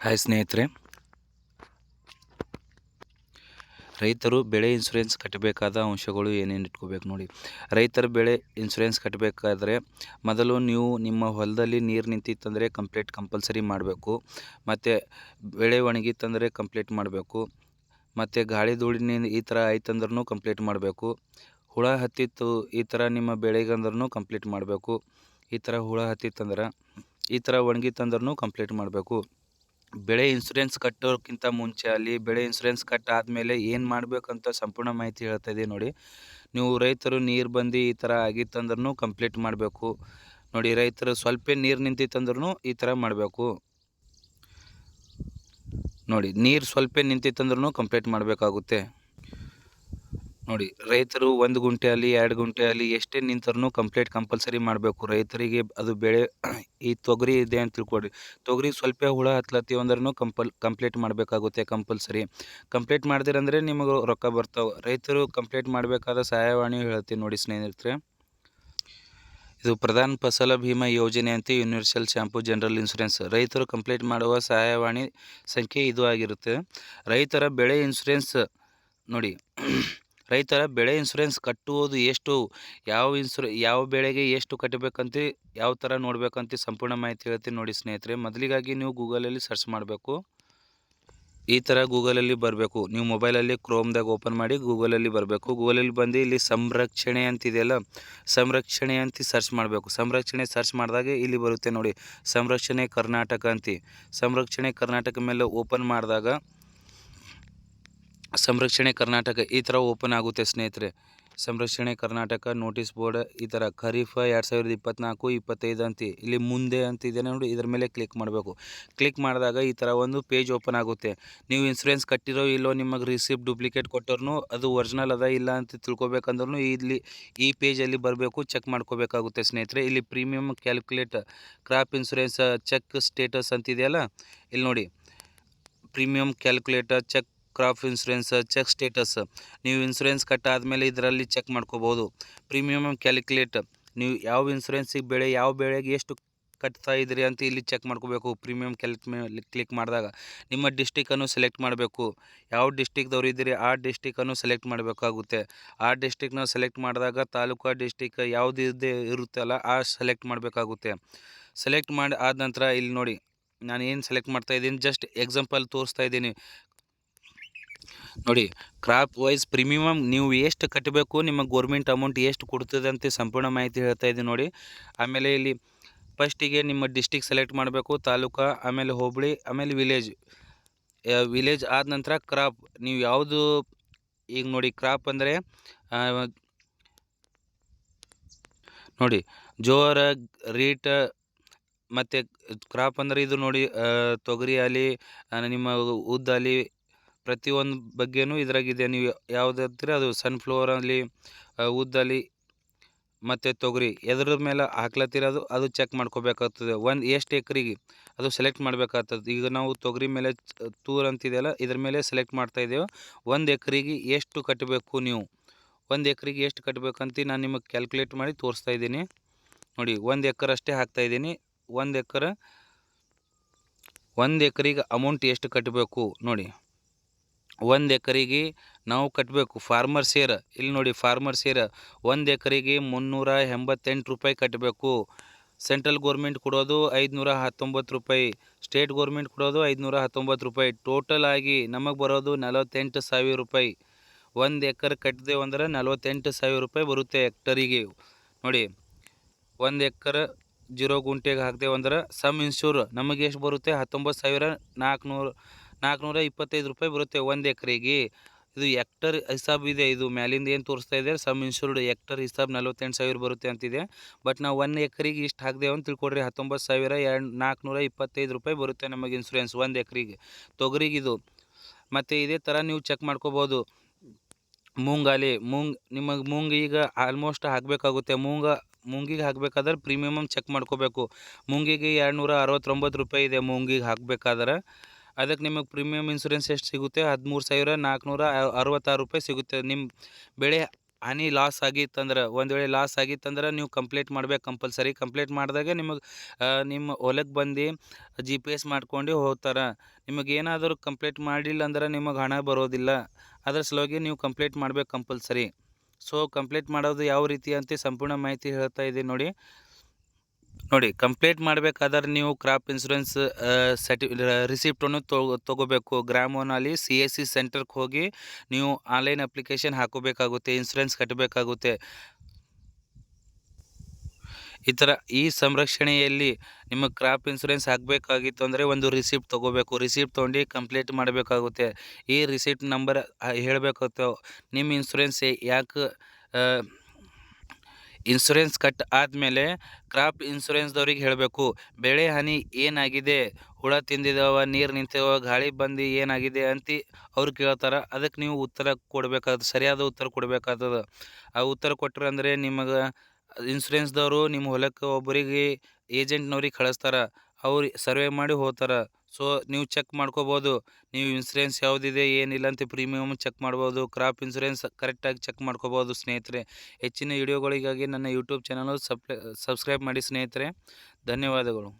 Hi ಸ್ನೇಹಿತರೆ. ರೈತರು ಬೆಳೆ ಇನ್ಸೂರೆನ್ಸ್ ಕಟ್ಟಬೇಕಾದ ಅಂಶಗಳು ಏನೇನು ಇಟ್ಕೋಬೇಕು ನೋಡಿ. ರೈತರು ಬೆಳೆ ಇನ್ಸೂರೆನ್ಸ್ ಕಟ್ಟಬೇಕಾದ್ರೆ ಮೊದಲು ನೀವು ನಿಮ್ಮ ಹೊಲದಲ್ಲಿ ನೀರು ನಿಂತಿತ್ತಂದರೆ ಕಂಪ್ಲೀಟ್ ಕಂಪಲ್ಸರಿ ಮಾಡಬೇಕು. ಮತ್ತು ಬೆಳೆ ಒಣಗಿತ್ತಂದರೆ ಕಂಪ್ಲೀಟ್ ಮಾಡಬೇಕು. ಮತ್ತು ಗಾಳಿ ಧೂಳಿನ ಈ ಥರ ಆಯ್ತಂದ್ರೂ ಕಂಪ್ಲೀಟ್ ಮಾಡಬೇಕು. ಹುಳ ಹತ್ತಿತ್ತು ಈ ಥರ ನಿಮ್ಮ ಬೆಳೆಗಂದ್ರೂ ಕಂಪ್ಲೀಟ್ ಮಾಡಬೇಕು. ಈ ಥರ ಹುಳ ಹತ್ತಿತ್ತಂದ್ರೆ ಈ ಥರ ಒಣಗಿತ್ತಂದ್ರೂ ಕಂಪ್ಲೀಟ್ ಮಾಡಬೇಕು. ಬೆಳೆ ಇನ್ಸೂರೆನ್ಸ್ ಕಟ್ಟೋಕ್ಕಿಂತ ಮುಂಚೆ ಅಲ್ಲಿ ಬೆಳೆ ಇನ್ಸೂರೆನ್ಸ್ ಕಟ್ ಆದಮೇಲೆ ಏನು ಮಾಡಬೇಕಂತ ಸಂಪೂರ್ಣ ಮಾಹಿತಿ ಹೇಳ್ತಾ ಇದ್ದೀವಿ ನೋಡಿ. ನೀವು ರೈತರು ನೀರು ಬಂದು ಈ ಥರ ಆಗಿತ್ತಂದ್ರೂ ಕಂಪ್ಲೀಟ್ ಮಾಡಬೇಕು. ನೋಡಿ ರೈತರು ಸ್ವಲ್ಪ ನೀರು ನಿಂತಿತ್ತಂದ್ರೂ ಈ ಥರ ಮಾಡಬೇಕು. ನೋಡಿ ನೀರು ಸ್ವಲ್ಪ ನಿಂತಿತ್ತಂದ್ರೂ ಕಂಪ್ಲೀಟ್ ಮಾಡಬೇಕಾಗುತ್ತೆ. ನೋಡಿ, ರೈತರು ಒಂದು ಗುಂಟೆ ಅಲ್ಲಿ, ಎರಡು ಗುಂಟೆ ಅಲ್ಲಿ ಎಷ್ಟೇ ನಿಂತರೂ ಕಂಪ್ಲೀಟ್ ಕಂಪಲ್ಸರಿ ಮಾಡಬೇಕು. ರೈತರಿಗೆ ಅದು ಬೆಳೆ ಈ ತೊಗರಿ ಇದೆ ಅಂತ ತಿಳ್ಕೊಡಿ ತೊಗರಿ ಸ್ವಲ್ಪ ಹುಳ ಹತ್ಲತ್ತೀವಿ ಅಂದ್ರೂ ಕಂಪಲ್ ಕಂಪ್ಲೀಟ್ ಮಾಡಬೇಕಾಗುತ್ತೆ ಕಂಪಲ್ಸರಿ ಕಂಪ್ಲೀಟ್ ಮಾಡಿದಿರಂದ್ರೆ ನಿಮಗೆ ರೊಕ್ಕ ಬರ್ತಾವೆ. ರೈತರು ಕಂಪ್ಲೀಟ್ ಮಾಡಬೇಕಾದ ಸಹಾಯವಾಣಿ ಹೇಳ್ತೀನಿ ನೋಡಿ ಸ್ನೇಹಿತರೆ. ಇದು ಪ್ರಧಾನ ಫಸಲ ಭೀಮಾ ಯೋಜನೆ ಅಂತ ಯೂನಿವರ್ಸಲ್ ಶಾಂಪು ಜನರಲ್ ಇನ್ಶೂರೆನ್ಸ್ ರೈತರು ಕಂಪ್ಲೀಟ್ ಮಾಡುವ ಸಹಾಯವಾಣಿ ಸಂಖ್ಯೆ ಇದು ಆಗಿರುತ್ತೆ. ರೈತರ ಬೆಳೆ ಇನ್ಶೂರೆನ್ಸ್ ನೋಡಿ ರೈತರ ಬೆಳೆ ಇನ್ಸೂರೆನ್ಸ್ ಕಟ್ಟುವುದು ಎಷ್ಟು, ಯಾವ ಇನ್ಸೂರೆ ಯಾವ ಬೆಳೆಗೆ ಎಷ್ಟು ಕಟ್ಟಬೇಕಂತ, ಯಾವ ಥರ ನೋಡಬೇಕಂತ ಸಂಪೂರ್ಣ ಮಾಹಿತಿ ಹೇಳ್ತೀನಿ ನೋಡಿ ಸ್ನೇಹಿತರೆ. ಮೊದಲಿಗಾಗಿ ನೀವು ಗೂಗಲಲ್ಲಿ ಸರ್ಚ್ ಮಾಡಬೇಕು. ಈ ಥರ ಗೂಗಲಲ್ಲಿ ಬರಬೇಕು. ನೀವು ಮೊಬೈಲಲ್ಲಿ ಕ್ರೋಮ್ದಾಗ ಓಪನ್ ಮಾಡಿ ಗೂಗಲಲ್ಲಿ ಬರಬೇಕು. ಗೂಗಲಲ್ಲಿ ಬಂದು ಇಲ್ಲಿ ಸಂರಕ್ಷಣೆ ಅಂತಿದೆಯಲ್ಲ ಸಂರಕ್ಷಣೆ ಅಂತ ಸರ್ಚ್ ಮಾಡಬೇಕು. ಸಂರಕ್ಷಣೆ ಸರ್ಚ್ ಮಾಡಿದಾಗ ಇಲ್ಲಿ ಬರುತ್ತೆ ನೋಡಿ. ಸಂರಕ್ಷಣೆ ಕರ್ನಾಟಕ ಅಂತ. ಸಂರಕ್ಷಣೆ ಕರ್ನಾಟಕ ಮೇಲೆ ಓಪನ್ ಮಾಡಿದಾಗ ಸಂರಕ್ಷಣೆ ಕರ್ನಾಟಕ ಈ ಥರ ಓಪನ್ ಆಗುತ್ತೆ ಸ್ನೇಹಿತರೆ. ಸಂರಕ್ಷಣೆ ಕರ್ನಾಟಕ ನೋಟಿಸ್ ಬೋರ್ಡ್ ಈ ಥರ ಖರೀಫ್ ಎರಡು ಸಾವಿರದ ಇಪ್ಪತ್ತ್ನಾಲ್ಕು ಇಪ್ಪತ್ತೈದು ಅಂತ, ಇಲ್ಲಿ ಮುಂದೆ ಅಂತ ಇದೆ ನೋಡಿ ಇದ್ರ ಮೇಲೆ ಕ್ಲಿಕ್ ಮಾಡಬೇಕು. ಕ್ಲಿಕ್ ಮಾಡಿದಾಗ ಈ ಥರ ಒಂದು ಪೇಜ್ ಓಪನ್ ಆಗುತ್ತೆ. ನೀವು ಇನ್ಸೂರೆನ್ಸ್ ಕಟ್ಟಿರೋ ಇಲ್ಲೋ ನಿಮಗೆ ರಿಸಿಪ್ಟ್ ಡೂಪ್ಲಿಕೇಟ್ ಕೊಟ್ಟರು ಅದು ಒರಿಜಿನಲ್ ಅದ ಇಲ್ಲ ಅಂತ ತಿಳ್ಕೊಬೇಕಂದ್ರೂ ಇಲ್ಲಿ ಈ ಪೇಜಲ್ಲಿ ಬರಬೇಕು, ಚೆಕ್ ಮಾಡ್ಕೋಬೇಕಾಗುತ್ತೆ ಸ್ನೇಹಿತರೆ. ಇಲ್ಲಿ premium calculate crop insurance check status ಅಂತಿದೆಯಲ್ಲ, ಇಲ್ಲಿ ನೋಡಿ. Premium calculator check crop insurance check status ನೀವು ಇನ್ಸೂರೆನ್ಸ್ ಕಟ್ಟಾದಮೇಲೆ ಇದರಲ್ಲಿ ಚೆಕ್ ಮಾಡ್ಕೋಬೋದು ಪ್ರೀಮಿಯಮ್ ಕ್ಯಾಲ್ಕುಲೇಟ್ ನೀವು ಯಾವ ಇನ್ಸೂರೆನ್ಸಿಗೆ ಬೆಳೆ, ಯಾವ ಬೆಳೆಗೆ ಎಷ್ಟು ಕಟ್ತಾ ಇದ್ರಿ ಅಂತ ಇಲ್ಲಿ ಚೆಕ್ ಮಾಡ್ಕೋಬೇಕು. ಪ್ರೀಮಿಯಮ್ ಕ್ಯಾಲ್ಕ್ ಕ್ಲಿಕ್ ಮಾಡಿದಾಗ ನಿಮ್ಮ ಡಿಸ್ಟಿಕನ್ನು ಸೆಲೆಕ್ಟ್ ಮಾಡಬೇಕು. ಯಾವ ಡಿಸ್ಟಿಕ್ದವ್ರು ಇದ್ದೀರಿ, ಆ ಡಿಸ್ಟಿಕನ್ನು ಸೆಲೆಕ್ಟ್ ಮಾಡಬೇಕಾಗುತ್ತೆ. ಆ ಡಿಸ್ಟಿಕ್ನ ಸೆಲೆಕ್ಟ್ ಮಾಡಿದಾಗ ತಾಲೂಕು ಡಿಸ್ಟಿಕ್ ಯಾವುದು ಇರುತ್ತೆ ಇರುತ್ತಲ್ಲ ಆ ಸೆಲೆಕ್ಟ್ ಮಾಡಬೇಕಾಗುತ್ತೆ. ಸೆಲೆಕ್ಟ್ ಮಾಡಿ ಆದ ನಂತರ ಇಲ್ಲಿ ನೋಡಿ ನಾನು ಏನು ಸೆಲೆಕ್ಟ್ ಮಾಡ್ತಾ ಇದ್ದೀನಿ ಜಸ್ಟ್ ಎಕ್ಸಾಂಪಲ್ ತೋರಿಸ್ತಾ ಇದ್ದೀನಿ. ನೋಡಿ ಕ್ರಾಪ್ ವೈಸ್ ಪ್ರೀಮಿಯಮ್ ನೀವು ಎಷ್ಟು ಕಟ್ಟಬೇಕು ನಿಮ್ಮ ಗೋರ್ಮೆಂಟ್ ಅಮೌಂಟ್ ಎಷ್ಟು ಕೊಡ್ತದೆ ಅಂತ ಸಂಪೂರ್ಣ ಮಾಹಿತಿ ಹೇಳ್ತಾ ಇದ್ದೀನಿ ನೋಡಿ. ಆಮೇಲೆ ಇಲ್ಲಿ ಫಸ್ಟಿಗೆ ನಿಮ್ಮ ಡಿಸ್ಟಿಕ್ ಸೆಲೆಕ್ಟ್ ಮಾಡಬೇಕು, ತಾಲೂಕು, ಆಮೇಲೆ ಹೋಬಳಿ, ಆಮೇಲೆ ವಿಲೇಜ್ ವಿಲೇಜ್ ಆದ ನಂತರ ಕ್ರಾಪ್ ನೀವು ಯಾವುದು ಈಗ ನೋಡಿ ಕ್ರಾಪ್ ಅಂದರೆ ನೋಡಿ, ಜೋರ, ರೀಟ್, ಮತ್ತು ಕ್ರಾಪ್ ಅಂದರೆ ಇದು ನೋಡಿ ತೊಗರಿ ಅಲ್ಲಿ ನಿಮ್ಮ ಉದ್ದಾಲಿ ಪ್ರತಿಯೊಂದು ಬಗ್ಗೆನೂ ಇದ್ರಾಗಿದೆ ನೀವು ಯಾವ್ದು ಹತ್ತಿರ ಅದು ಸನ್ಫ್ಲವರಲ್ಲಿ ಉದ್ದಲ್ಲಿ ಮತ್ತು ತೊಗರಿ ಎದ್ರ ಮೇಲೆ ಹಾಕ್ಲತ್ತಿರೋದು ಅದು? ಚೆಕ್ ಮಾಡ್ಕೋಬೇಕಾಗ್ತದೆ. ಒಂದು ಎಷ್ಟು ಎಕ್ರಿಗೆ ಅದು ಸೆಲೆಕ್ಟ್ ಮಾಡಬೇಕಾಗ್ತದೆ. ಈಗ ನಾವು ತೊಗರಿ ಮೇಲೆ ತೂರ್ ಅಂತಿದೆಯಲ್ಲ, ಇದ್ರ ಮೇಲೆ ಸೆಲೆಕ್ಟ್ ಮಾಡ್ತಾ ಇದ್ದೇವೆ. ಒಂದು ಎಕ್ರಿಗೆ ಎಷ್ಟು ಕಟ್ಟಬೇಕು ನೀವು? ಒಂದು ಎಕ್ರಿಗೆ ಎಷ್ಟು ಕಟ್ಟಬೇಕಂತ ನಾನು ನಿಮಗೆ ಕ್ಯಾಲ್ಕುಲೇಟ್ ಮಾಡಿ ತೋರಿಸ್ತಾ ಇದ್ದೀನಿ. ನೋಡಿ, ಒಂದು ಎಕರೆ ಅಷ್ಟೇ ಹಾಕ್ತಾ ಇದ್ದೀನಿ. ಒಂದು ಎಕರೆ, ಒಂದು ಎಕರೆಗೆ ಅಮೌಂಟ್ ಎಷ್ಟು ಕಟ್ಟಬೇಕು ನೋಡಿ. ಒಂದು ಎಕರೆಗೆ ನಾವು ಕಟ್ಟಬೇಕು ಫಾರ್ಮರ್ ಸೇರ್ ಇಲ್ಲಿ ನೋಡಿ ಫಾರ್ಮರ್ ಸೇರ್ ಒಂದು ಎಕರೆಗೆ ಮುನ್ನೂರ ಎಂಬತ್ತೆಂಟು ರೂಪಾಯಿ ಕಟ್ಟಬೇಕು ಸೆಂಟ್ರಲ್ ಗೋರ್ಮೆಂಟ್ ಕೊಡೋದು ಐದುನೂರ ಹತ್ತೊಂಬತ್ತು ರೂಪಾಯಿ. ಸ್ಟೇಟ್ ಗೋರ್ಮೆಂಟ್ ಕೊಡೋದು ಐದುನೂರ ಹತ್ತೊಂಬತ್ತು ರೂಪಾಯಿ. ಟೋಟಲ್ ಆಗಿ ನಮಗೆ ಬರೋದು ನಲವತ್ತೆಂಟು ಸಾವಿರ ರೂಪಾಯಿ. ಒಂದು ಎಕರೆ ಕಟ್ಟಿದೆವು ಅಂದ್ರೆ ನಲವತ್ತೆಂಟು ಸಾವಿರ ರೂಪಾಯಿ ಬರುತ್ತೆ ಎಕ್ಟರಿಗೆ ನೋಡಿ, ಒಂದು ಎಕರೆ ಜೀರೋ ಗುಂಟೆಗೆ ಹಾಕ್ದೇವು ಅಂದ್ರೆ ಸಮ್ ಇನ್ಶೂರ್ ನಮಗೆ ಎಷ್ಟು ಬರುತ್ತೆ? ಹತ್ತೊಂಬತ್ತು ಸಾವಿರ ನಾಲ್ಕುನೂರು ನಾಲ್ಕುನೂರ ಇಪ್ಪತ್ತೈದು ರೂಪಾಯಿ ಬರುತ್ತೆ ಒಂದು ಎಕರೆಗೆ. ಇದು ಎಕ್ಟರ್ ಹಿಸಾಬ್ ಇದೆ, ಇದು ಮ್ಯಾಲಿಂದ ಏನು ತೋರಿಸ್ತಾ ಇದೆ ಸಮ್ ಇನ್ಶೂರ್ಡ್ ಎಕ್ಟರ್ ಹಿಸಾಬ್ ನಲ್ವತ್ತೆಂಟು ಸಾವಿರ ಬರುತ್ತೆ ಅಂತಿದೆ. ಬಟ್ ನಾವು ಒಂದು ಎಕರೆಗೆ ಇಷ್ಟು ಹಾಕ್ದೇವೆ ಅಂತ ತಿಳ್ಕೊಡ್ರಿ, ಹತ್ತೊಂಬತ್ತು ಸಾವಿರ ಎರಡು ರೂಪಾಯಿ ಬರುತ್ತೆ ನಮಗೆ ಇನ್ಸೂರೆನ್ಸ್ ಒಂದು ಎಕರೆಗೆ. ತೊಗರಿಗಿದು ಮತ್ತು ಇದೇ ಥರ ನೀವು ಚೆಕ್ ಮಾಡ್ಕೋಬೋದು. ಮೂಂಗಾಲಿ, ಮೂಂಗ್, ನಿಮಗೆ ಮೂಂಗ್ ಈಗ ಆಲ್ಮೋಸ್ಟ್ ಹಾಕಬೇಕಾಗುತ್ತೆ. ಮೂಂಗ, ಮೂಂಗಿಗೆ ಹಾಕಬೇಕಾದ್ರೆ ಪ್ರೀಮಿಯಮ್ ಚೆಕ್ ಮಾಡ್ಕೋಬೇಕು. ಮೂಂಗಿಗೆ ಎರಡು ನೂರ ಅರವತ್ತೊಂಬತ್ತು ರೂಪಾಯಿ ಇದೆ ಮೂಂಗಿಗೆ ಹಾಕಬೇಕಾದ್ರೆ. ಅದಕ್ಕೆ ನಿಮಗೆ ಪ್ರೀಮಿಯಮ್ ಇನ್ಸೂರೆನ್ಸ್ ಎಷ್ಟು ಸಿಗುತ್ತೆ? ಹದಿಮೂರು ಸಾವಿರ, ನಾಲ್ಕುನೂರ ಅರವತ್ತಾರು ರೂಪಾಯಿ ಸಿಗುತ್ತೆ. ನಿಮ್ಮ ಬೆಳೆ ಹಾನಿ ಲಾಸ್ ಆಗಿತ್ತಂದ್ರೆ, ಒಂದು ವೇಳೆ ಲಾಸ್ ಆಗಿತ್ತಂದ್ರೆ ನೀವು ಕಂಪ್ಲೇಂಟ್ ಮಾಡ್ಬೇಕು ಕಂಪಲ್ಸರಿ ಕಂಪ್ಲೇಂಟ್ ಮಾಡಿದಾಗ ನಿಮಗೆ ನಿಮ್ಮ ಹೊಲಕ್ಕೆ ಬಂದು ಜಿ ಪಿ ಎಸ್ ಮಾಡ್ಕೊಂಡು ಹೋಗ್ತಾರೆ. ನಿಮಗೆ ಏನಾದರೂ ಕಂಪ್ಲೇಂಟ್ ಮಾಡಿಲ್ಲ ಅಂದ್ರೆ ನಿಮಗೆ ಹಣ ಬರೋದಿಲ್ಲ. ಅದರ ಸಲುವಾಗಿ ನೀವು ಕಂಪ್ಲೇಂಟ್ ಮಾಡಬೇಕು ಕಂಪಲ್ಸರಿ ಸೊ ಕಂಪ್ಲೇಂಟ್ ಮಾಡೋದು ಯಾವ ರೀತಿ ಅಂತ ಸಂಪೂರ್ಣ ಮಾಹಿತಿ ಹೇಳ್ತಾ ಇದ್ದೀನಿ ನೋಡಿ. ನೋಡಿ ಕಂಪ್ಲೀಟ್ ಮಾಡಬೇಕಾದ್ರೆ ನೀವು ಕ್ರಾಪ್ ಇನ್ಸೂರೆನ್ಸ್ ಸರ್ಟಿ ರಿಸಿಪ್ಟನ್ನು ತೊಗೋಬೇಕು. ಗ್ರಾಮೋನಲ್ಲಿ ಸಿ ಎಸ್ ಸಿ ಸೆಂಟರ್ಗೆ ಹೋಗಿ ನೀವು ಆನ್ಲೈನ್ ಅಪ್ಲಿಕೇಶನ್ ಹಾಕೋಬೇಕಾಗುತ್ತೆ ಇನ್ಸೂರೆನ್ಸ್ ಕಟ್ಟಬೇಕಾಗುತ್ತೆ. ಈ ಥರ ಈ ಸಂರಕ್ಷಣೆಯಲ್ಲಿ ನಿಮ್ಮ ಕ್ರಾಪ್ ಇನ್ಸೂರೆನ್ಸ್ ಆಗಬೇಕಾಗಿತ್ತು ಅಂದರೆ ಒಂದು ರಿಸಿಪ್ಟ್ ತೊಗೋಬೇಕು. ರಿಸಿಪ್ಟ್ ತೊಗೊಂಡು ಕಂಪ್ಲೀಟ್ ಮಾಡಬೇಕಾಗುತ್ತೆ. ಈ ರಿಸಿಪ್ಟ್ ನಂಬರ್ ಹೇಳಬೇಕಾಗುತ್ತೆ ನಿಮ್ಮ ಇನ್ಸೂರೆನ್ಸ್ ಯಾಕೆ ಇನ್ಸೂರೆನ್ಸ್ ಕಟ್ ಆದಮೇಲೆ ಕ್ರಾಪ್ ಇನ್ಸೂರೆನ್ಸ್ದವ್ರಿಗೆ ಹೇಳಬೇಕು, ಬೆಳೆ ಹಾನಿ ಏನಾಗಿದೆ? ಹುಳ ತಿಂದಿದವ, ನೀರು ನಿಂತಿದವ, ಗಾಳಿ ಬಂದು ಏನಾಗಿದೆ? ಅಂತ ಅವ್ರು ಕೇಳ್ತಾರೆ. ಅದಕ್ಕೆ ನೀವು ಉತ್ತರ ಕೊಡಬೇಕಾದ, ಸರಿಯಾದ ಉತ್ತರ ಕೊಡಬೇಕಾಗ್ತದೆ ಆ ಉತ್ತರ ಕೊಟ್ಟರೆ ಅಂದರೆ ನಿಮಗೆ ಇನ್ಸೂರೆನ್ಸ್ದವರು ನಿಮ್ಮ ಹೊಲಕ್ಕೆ ಒಬ್ಬರಿಗೆ ಏಜೆಂಟ್ನವ್ರಿಗೆ ಕಳಿಸ್ತಾರೆ. ಅವ್ರು ಸರ್ವೆ ಮಾಡಿ ಹೋಗ್ತಾರೆ ಸೊ ನೀವು ಚೆಕ್ ಮಾಡ್ಕೋಬೋದು. ನೀವು ಇನ್ಸೂರೆನ್ಸ್ ಯಾವುದಿದೆ ಏನಿಲ್ಲ ಅಂತ ಪ್ರೀಮಿಯಮ್ ಚೆಕ್ ಮಾಡ್ಬೋದು ಕ್ರಾಪ್ ಇನ್ಸೂರೆನ್ಸ್ ಕರೆಕ್ಟಾಗಿ ಚೆಕ್ ಮಾಡ್ಕೋಬೋದು ಸ್ನೇಹಿತರೆ. ಹೆಚ್ಚಿನ ವಿಡಿಯೋಗಳಿಗಾಗಿ ನನ್ನ ಯೂಟ್ಯೂಬ್ ಚಾನಲ್ ಸಬ್ಸ್ಕ್ರೈಬ್ ಮಾಡಿ ಸ್ನೇಹಿತರೆ. ಧನ್ಯವಾದಗಳು.